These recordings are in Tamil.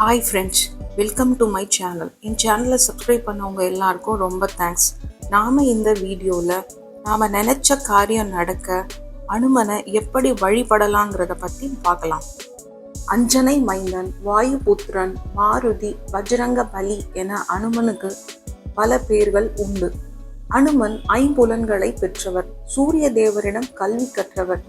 Hi friends welcome to my channel என் சேனலை சப்ஸ்கிரைப் பண்ணவங்க எல்லாருக்கும் ரொம்ப தேங்க்ஸ் நாம் இந்த வீடியோவில் நாம் நினச்ச காரியம் நடக்க அனுமனை எப்படி வழிபடலாங்கிறத பற்றி பார்க்கலாம். அஞ்சனை மைந்தன் வாயுபுத்திரன் மாருதி வஜ்ரங்க பலி என அனுமனுக்கு பல பேர்கள் உண்டு. அனுமன் ஐம்புலன்களை பெற்றவர் சூரிய தேவரிடம் கல்வி கற்றவர்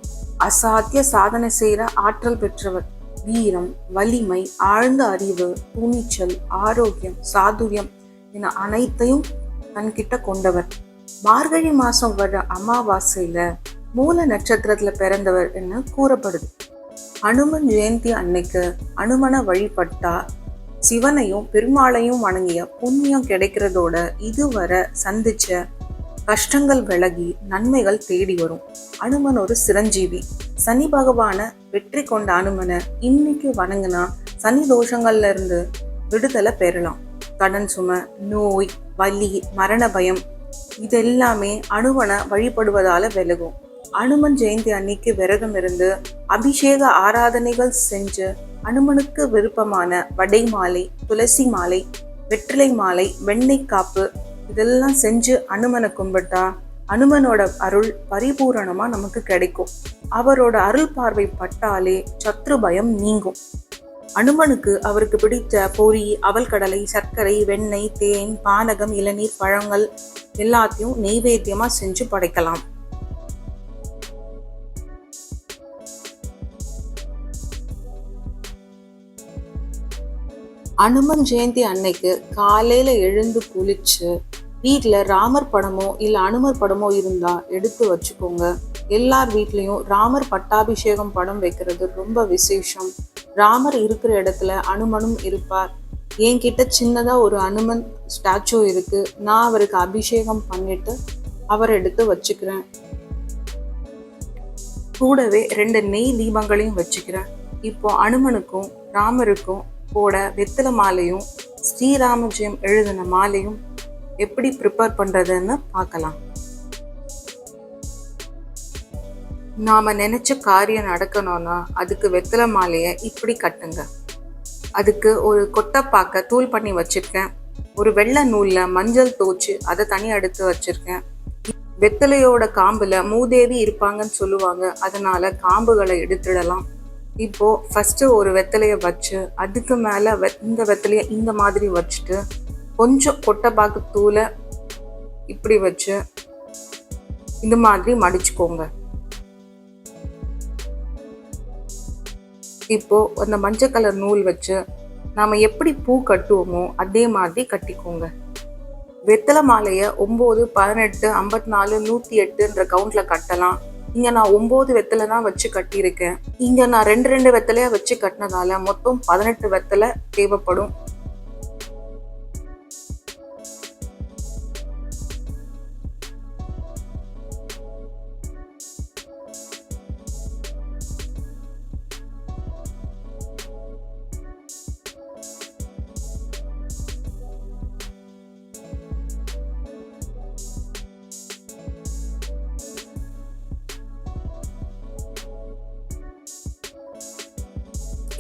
அசாத்திய சாதனை செய்கிற ஆற்றல் பெற்றவர். வீரம் வலிமை ஆழ்ந்த அறிவு துணிச்சல் ஆரோக்கியம் சாதுரியம் என அனைத்தையும் தன்கிட்ட கொண்டவர். மார்கழி மாசம் வர அமாவாசையில மூல நட்சத்திரத்துல பிறந்தவர் என்று கூறப்படுது. அனுமன் ஜெயந்தி அன்னைக்கு அனுமனை வழிபட்டா சிவனையும் பெருமாளையும் வணங்கிய புண்ணியம் கிடைக்கிறதோட இதுவரை சந்திச்ச கஷ்டங்கள் விலகி நன்மைகள் தேடி வரும். அனுமன் ஒரு சிரஞ்சீவி. சனி பகவான வெற்றி கொண்ட அனுமனை இன்னைக்கு வணங்கினா சனி தோஷங்கள்ல இருந்து விடுதலை பெறலாம். கடன் சுமை நோய் வலி மரண பயம் இதெல்லாமே அனுமனை வழிபடுவதால விலகும். அனுமன் ஜெயந்தி அன்னைக்கு விரதம் இருந்து அபிஷேக ஆராதனைகள் செஞ்சு அனுமனுக்கு விருப்பமான வடை மாலை துளசி மாலை வெற்றிலை மாலை வெண்ணெய் காப்பு இதெல்லாம் செஞ்சு அனுமனை கும்பிட்டா அனுமனோட அருள் பரிபூரணமாக நமக்கு கிடைக்கும். அவரோட அருள் பார்வை பட்டாலே சத்ரு பயம் நீங்கும். அனுமனுக்கு அவருக்கு பிடித்த பொரி அவல்கடலை சர்க்கரை வெண்ணெய் தேன் பானகம் இளநீர் பழங்கள் எல்லாத்தையும் நெய்வேத்தியமாக செஞ்சு படைக்கலாம். அனுமன் ஜெயந்தி அன்னைக்கு காலையில எழுந்து குளிச்சு வீட்டில் ராமர் படமோ இல்லை அனுமர் படமோ இருந்தா எடுத்து வச்சுக்கோங்க. எல்லார் வீட்லேயும் ராமர் பட்டாபிஷேகம் படம் வைக்கிறது ரொம்ப விசேஷம். ராமர் இருக்கிற இடத்துல அனுமனும் இருப்பார். என்கிட்ட சின்னதாக ஒரு அனுமன் ஸ்டாச்சு இருக்கு. நான் அவருக்கு அபிஷேகம் பண்ணிட்டு அவர் எடுத்து வச்சுக்கிறேன். கூடவே ரெண்டு நெய் தீபங்களையும் வச்சுக்கிறேன். இப்போ அனுமனுக்கும் ராமருக்கும் போட வெத்தலை மாலையும் ஸ்ரீராமஜெயம் எழுதின மாலையும் எப்படி ப்ரிப்பேர் பண்ணுறதுன்னு பார்க்கலாம். நாம நினச்ச காரியம் நடக்கணும்னா அதுக்கு வெத்தலை மாலையை இப்படி கட்டுங்க. அதுக்கு ஒரு கொட்டைப்பாக்க தூள் பண்ணி வச்சுருக்கேன். ஒரு வெள்ளை நூலில் மஞ்சள் தோச்சு அதை தனியாக எடுத்து வச்சிருக்கேன். வெத்தலையோட காம்பில் மூதேவி இருப்பாங்கன்னு சொல்லுவாங்க. அதனால காம்புகளை எடுத்துடலாம். இப்போ ஃபர்ஸ்ட் ஒரு வெத்தலைய வச்சு அதுக்கு மேல வெ- இந்த வெத்தலையை இந்த மாதிரி வச்சுட்டு கொஞ்சம் கொட்டைப்பாக்கு தூளை இப்படி வச்சு இந்த மாதிரி மடிச்சுக்கோங்க. இப்போ அந்த மஞ்சள் கலர் நூல் வச்சு நாம எப்படி பூ கட்டுவோமோ அதே மாதிரி கட்டிக்கோங்க. வெத்தலை மாலையை ஒம்பது பதினெட்டு ஐம்பத்தி நாலு நூற்றி எட்டுன்ற கவுண்ட்ல கட்டலாம். இங்க நான் ஒம்பது வெத்தலை தான் வச்சு கட்டியிருக்கேன். இங்க நான் ரெண்டு ரெண்டு வெத்தலையா வச்சு கட்டினதால மொத்தம் பதினெட்டு வெத்தலை தேவைப்படும்.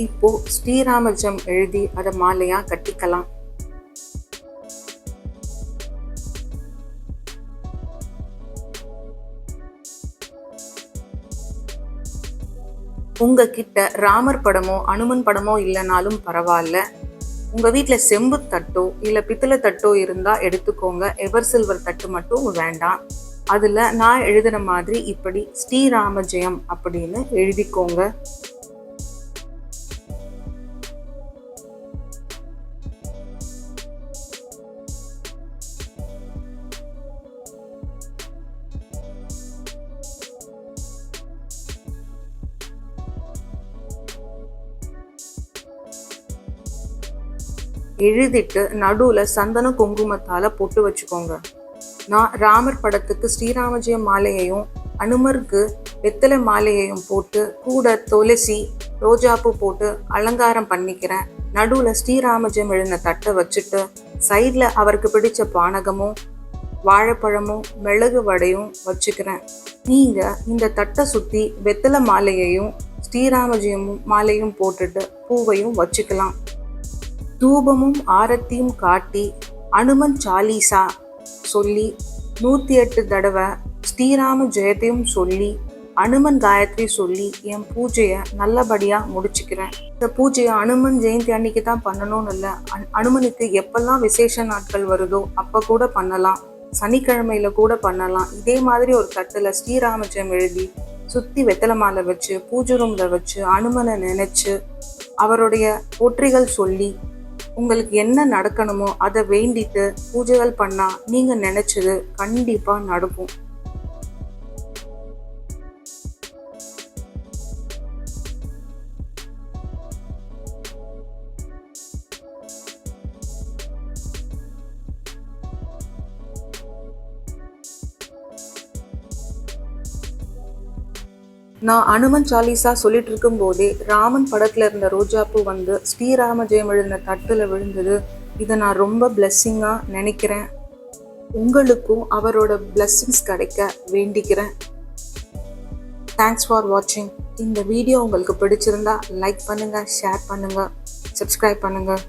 இப்போ ஸ்ரீராமஜம் எழுதி அதை மாலையா கட்டிக்கலாம். உங்ககிட்ட ராமர் படமோ அனுமன் படமோ இல்லைனாலும் பரவாயில்ல. உங்க வீட்டில் செம்பு தட்டோ இல்ல பித்தளை தட்டோ இருந்தா எடுத்துக்கோங்க. எவர் சில்வர் தட்டு மட்டும் வேண்டாம். அதுல நான் எழுதுன மாதிரி இப்படி ஸ்ரீராம ஜெயம் அப்படின்னு எழுதிக்கோங்க. எழுதிட்டு நடுவில் சந்தன குங்குமத்தால் பொட்டு வச்சுக்கோங்க. நான் ராமர் படத்துக்கு ஸ்ரீராமஜெயம் மாலையையும் அனுமருக்கு வெத்தலை மாலையையும் போட்டு கூட துளசி ரோஜாப்பூ போட்டு அலங்காரம் பண்ணிக்கிறேன். நடுவில் ஸ்ரீராமஜெயம் எழுந்த தட்டை வச்சுட்டு சைடில் அவருக்கு பிடிச்ச பானகமும் வாழைப்பழமும் மிளகு வடையும் வச்சுக்கிறேன். நீங்கள் இந்த தட்டை சுற்றி வெத்தலை மாலையையும் ஸ்ரீராமஜெயமும் மாலையும் போட்டுட்டு பூவையும் வச்சுக்கலாம். தூபமும் ஆரத்தியும் காட்டி அனுமன் சாலீசா சொல்லி நூற்றி எட்டு தடவை ஸ்ரீராம ஜெயத்தையும் சொல்லி அனுமன் காயத்ரி சொல்லி என் பூஜையை நல்லபடியாக முடிச்சுக்கிறேன். இந்த பூஜையை அனுமன் ஜெயந்தி அன்னைக்கு தான் பண்ணணும்னு இல்லை. அன்- அனுமனுக்கு எப்பெல்லாம் விசேஷ நாட்கள் வருதோ அப்போ கூட பண்ணலாம். சனிக்கிழமையில கூட பண்ணலாம். இதே மாதிரி ஒரு தட்டில் ஸ்ரீராம ஜெயம் எழுதி சுற்றி வெத்தலை மாலை வச்சு பூஜை ரூமில் வச்சு அனுமனை நினச்சி அவருடைய ஒற்றிகள் சொல்லி உங்களுக்கு என்ன நடக்கணுமோ அதை வேண்டிட்டு பூஜைகள் பண்ணால் நீங்கள் நினச்சது கண்டிப்பாக நடக்கும். நான் அனுமன் சாலிசா சொல்லிட்டு இருக்கும் போதே ராமன் படத்துல இருந்த ரோஜாப்பூ வந்து ஸ்ரீராம ஜெயம் எழுந்த தட்டுல விழுந்தது. இதை நான் ரொம்ப பிளெஸ்ஸிங்கா நினைக்கிறேன். உங்களுக்கும் அவரோட பிளெஸ்ஸிங்ஸ் கிடைக்க வேண்டிக்கிறேன். தேங்க்ஸ் ஃபார் வாட்சிங் இந்த வீடியோ உங்களுக்கு பிடிச்சிருந்தா லைக் பண்ணுங்கள் ஷேர் பண்ணுங்கள் சப்ஸ்கிரைப் பண்ணுங்கள்